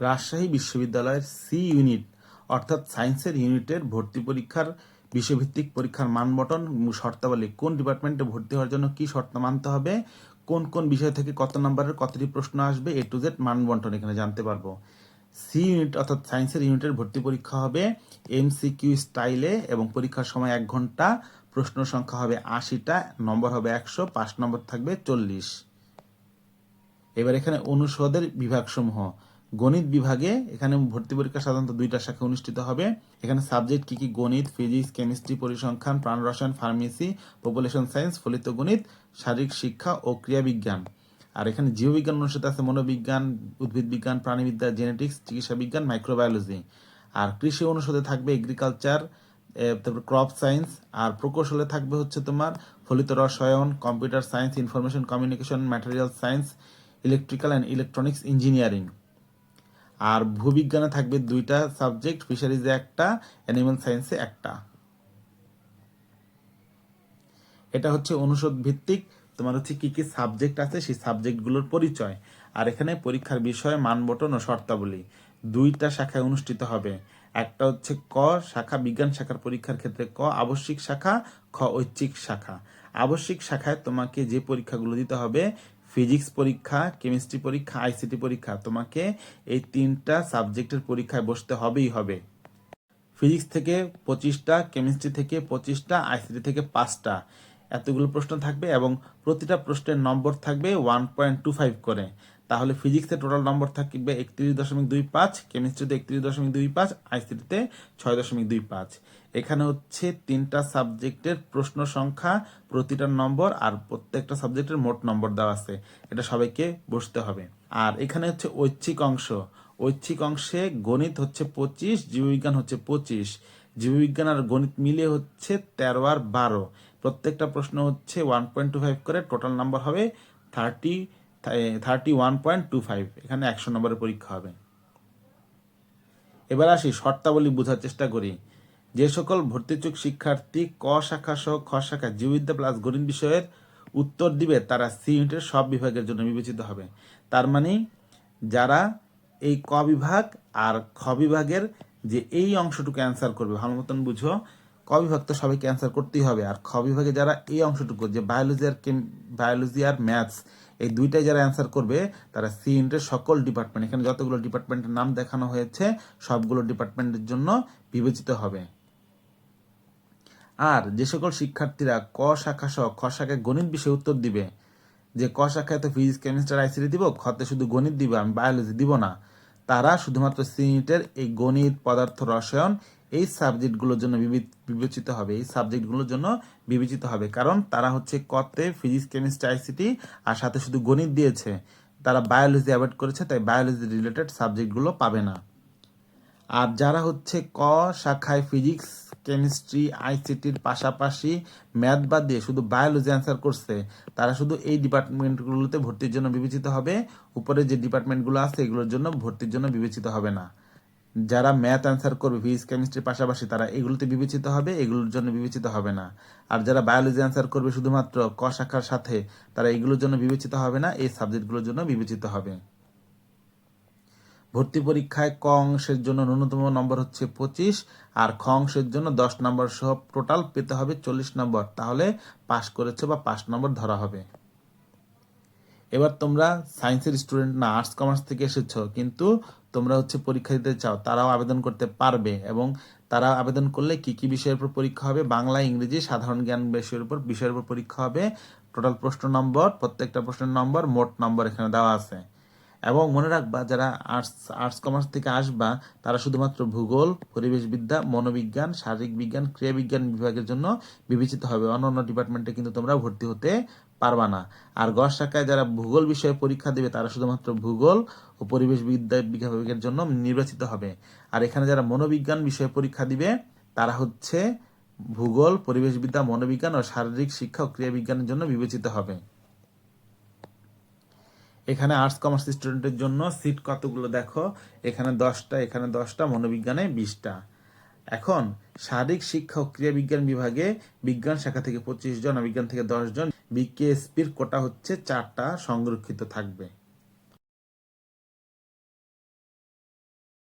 রাজশাহী বিশ্ববিদ্যালয়ের C unit, অর্থাৎ সায়েন্সের ইউনিটের ভর্তি পরীক্ষার বিষয়ভিত্তিক পরীক্ষার মানবটন শর্তাবলী। কোন ডিপার্টমেন্টে ভর্তি হওয়ার জন্য কি শর্ত মানতে হবে? কোন কোন বিষয় থেকে কত নম্বরের কতটি প্রশ্ন আসবে? এ টু জেড মানবন্টন এখানে জানতে পারব। সি ইউনিট, অর্থাৎ সায়েন্সের ইউনিটের ভর্তি পরীক্ষা হবে এম এমসিকিউ স্টাইলে এবং পরীক্ষার সময় এক ঘণ্টা, প্রশ্ন সংখ্যা হবে আশিটা, নম্বর হবে একশো পাঁচ নম্বর থাকবে চল্লিশ। এবার এখানে অনুষদের বিভাগসমূহ। গণিত বিভাগে এখানে ভর্তি পরীক্ষা সাধারণত দুইটা শাখা অনুষ্ঠিত হবে। এখানে সাবজেক্ট কি কি? গণিত, ফিজিক্স, কেমিস্ট্রি, পরিসংখ্যান, প্রাণ রসায়ন, ফার্মেসি, পপুলেশন সায়েন্স, ফলিত গণিত, শারীরিক শিক্ষা ও ক্রিয়াবিজ্ঞান। আর এখানে জীববিজ্ঞান অনুষ্ঠিত আছে মনোবিজ্ঞান উদ্ভিদ বিজ্ঞান প্রাণীবিদ্যা, জেনেটিক্স চিকিৎসা বিজ্ঞান মাইক্রোবায়োলজি। আর কৃষি অনুষদে থাকবে এগ্রিকালচার তারপর ক্রপ সায়েন্স আর প্রকৌশলে থাকবে হচ্ছে তোমার ফলিত রসায়ন computer science information communication material science electrical and electronics engineering আর ভূবিজ্ঞানে থাকবে দুইটা সাবজেক্ট ফিশারিজে একটা অ্যানিমাল সায়েন্সে একটা। এটা হচ্ছে অনুষদ ভিত্তিক। তোমার হচ্ছে কি কি সাবজেক্ট আছে, সেই সাবজেক্টগুলোর পরিচয়। আর এখানে পরীক্ষার বিষয় মানবটন ও শর্তাবলী। দুইটা শাখায় অনুষ্ঠিত হবে। একটা হচ্ছে ক শাখা, বিজ্ঞান শাখার পরীক্ষার ক্ষেত্রে ক, আবশ্যিক শাখা, খ ঐচ্ছিক শাখা। আবশ্যিক শাখায় তোমাকে যে পরীক্ষাগুলো দিতে হবে ফিজিক্স পরীক্ষা, কেমিস্ট্রি পরীক্ষা, আইসিটি পরীক্ষা, তোমাকে এই তিনটা সাবজেক্টের পরীক্ষায় বসতে হবেই হবে। ফিজিক্স থেকে পঁচিশটা, কেমিস্ট্রি থেকে পঁচিশটা, আইসিটি থেকে পাঁচটা এতগুলো প্রশ্ন থাকবে এবং প্রতিটা প্রশ্নের নম্বর থাকবে ওয়ান পয়েন্ট টু ফাইভ করে। তাহলে ফিজিক্সে টোটাল নম্বর থাকবে একত্রিশ দশমিক দুই পাঁচ কেমিস্ট্রিতে একত্রিশ দশমিক দুই পাঁচ আইসিটিতে ছয় দশমিক দুই পাঁচ। এখানে হচ্ছে তিনটা সাবজেক্টের প্রশ্ন সংখ্যা, প্রতিটা নম্বর আর প্রত্যেকটা সাবজেক্টের মোট নম্বর দেওয়া আছে। এটা সবাইকে বসতে হবে। আর এখানে হচ্ছে ঐচ্ছিক অংশ। ঐচ্ছিক অংশে গণিত হচ্ছে পঁচিশ, জীববিজ্ঞান হচ্ছে পঁচিশ। জীববিজ্ঞান আর গণিত মিলিয়ে হচ্ছে তেরো আর বারো। প্রত্যেকটা প্রশ্ন হচ্ছে ওয়ান পয়েন্ট টু ফাইভ করে টোটাল নাম্বার হবে thirty thirty one point two five, এখানে একশো নম্বরের পরীক্ষা হবে। এবার আসি, শর্তাবলী বোঝার চেষ্টা করি। যে সকল ভর্তিচুক শিক্ষার্থী ক শাখা সহ খ শাখা জীববিদ্যা প্লাস গণিত বিষয়ের উত্তর দিবে, তারা সি ইউনিটের সব বিভাগের জন্য বিবেচিত হবে। তার মানে যারা এই ক বিভাগ আর খ বিভাগের যে এই অংশটুকু অ্যান্সার করবে, ভালো মতন বুঝো ক বিভাগ তো সবাইকে অ্যান্সার করতেই হবে। আর খ বিভাগে যারা এই অংশটুকু, যে বায়োলজি আর বায়োলজি আর ম্যাথস এই দুইটাই যারা অ্যান্সার করবে, তারা সি ইউনিটের সকল ডিপার্টমেন্ট এখানে যতগুলো ডিপার্টমেন্টের নাম দেখানো হয়েছে, সবগুলো ডিপার্টমেন্টের জন্য বিবেচিত হবে। আর যে সকল শিক্ষার্থীরা ক শাখা সহ খ শাখায় গণিত বিষয়ে উত্তর দিবে, যে ক শাখায় তো ফিজিক্স কেমিস্ট্রি আইসিটি দিব খতে শুধু গণিত দিব, আমি বায়োলজি দিব না, তারা শুধুমাত্র সি ইউনিটের এই গণিত, পদার্থ, রসায়ন এই সাবজেক্টগুলোর জন্য বিবেচিত হবে, এই সাবজেক্টগুলোর জন্য বিবেচিত হবে। কারণ তারা হচ্ছে কতে ফিজিক্স, কেমিস্ট্রি, আইসিটি, আর সাথে শুধু গণিত দিয়েছে। তারা বায়োলজি অ্যাভয়েড করেছে, তাই বায়োলজি রিলেটেড সাবজেক্টগুলো পাবে না। আর যারা হচ্ছে ক শাখায় ফিজিক্স, কেমিস্ট্রি, আইসিটির পাশাপাশি ম্যাথ বাদ দিয়ে শুধু বায়োলজি অ্যান্সার করছে, তারা শুধু এই ডিপার্টমেন্টগুলোতে ভর্তির জন্য বিবেচিত হবে। উপরে যে ডিপার্টমেন্টগুলো আছে, এগুলোর জন্য ভর্তির জন্য বিবেচিত হবে না। যারা ম্যাথ অ্যান্সার করবে ফিজিক্স কেমিস্ট্রির পাশাপাশি তারা এগুলোতে বিবেচিত হবে, এগুলোর জন্য বিবেচিত হবে না। আর যারা বায়োলজি অ্যান্সার করবে শুধুমাত্র ক শাখার সাথে, তারা এগুলোর জন্য বিবেচিত হবে না, এই সাবজেক্টগুলোর জন্য বিবেচিত হবে। ভর্তি পরীক্ষায় ক অংশের জন্য ন্যূনতম নম্বর হচ্ছে পঁচিশ, আর খ অংশের জন্য দশ নম্বর সহ টোটাল পেতে হবে চল্লিশ নম্বর। তাহলে পাশ করেছ বা পাঁচ নম্বর ধরা হবে। এবার তোমরা সায়েন্সের স্টুডেন্ট না আর্টস কমার্স থেকে এসেছ, কিন্তু তোমরা হচ্ছে পরীক্ষা দিতে চাও, তারাও আবেদন করতে পারবে এবং তারা আবেদন করলে কি কি বিষয়ের উপর পরীক্ষা হবে? বাংলা, ইংরেজি, সাধারণ জ্ঞান বিষয়ের উপর বিষয়ের উপর পরীক্ষা হবে। টোটাল প্রশ্ন নম্বর, প্রত্যেকটা প্রশ্নের নম্বর, মোট নম্বর এখানে দেওয়া আছে। এবং মনে রাখবা, যারা আর্টস আর্টস কমার্স থেকে আসবা, তারা শুধুমাত্র ভূগোল, পরিবেশবিদ্যা, মনোবিজ্ঞান, শারীরিক বিজ্ঞান ক্রিয়াবিজ্ঞান বিভাগের জন্য বিবেচিত হবে। অন্য অন্য ডিপার্টমেন্টে কিন্তু তোমরা ভর্তি হতে পারবা না। আর গড় শাখায় যারা ভূগোল বিষয়ে পরীক্ষা দেবে, তারা শুধুমাত্র ভূগোল ও পরিবেশ বিদ্যা বিভাগের জন্য নির্বাচিত হবে। আর এখানে যারা মনোবিজ্ঞান বিষয়ে পরীক্ষা দিবে, তারা হচ্ছে ভূগোল, পরিবেশবিদ্যা, মনোবিজ্ঞান ও শারীরিক শিক্ষা ও ক্রিয়াবিজ্ঞানের জন্য বিবেচিত হবে। এখানে আর্টস কমার্স স্টুডেন্টের জন্য সিট কতগুলো দেখো? এখানে দশটা এখানে দশটা, মনোবিজ্ঞানে বিশটা। এখন, শারীরিক শিক্ষা ও ক্রিয়া বিজ্ঞান বিভাগে বিজ্ঞান শাখা থেকে পঁচিশ জন বিজ্ঞান থেকে দশ জন, বিকেএসপির কোটা হচ্ছে চারটা, সংরক্ষিত থাকবে।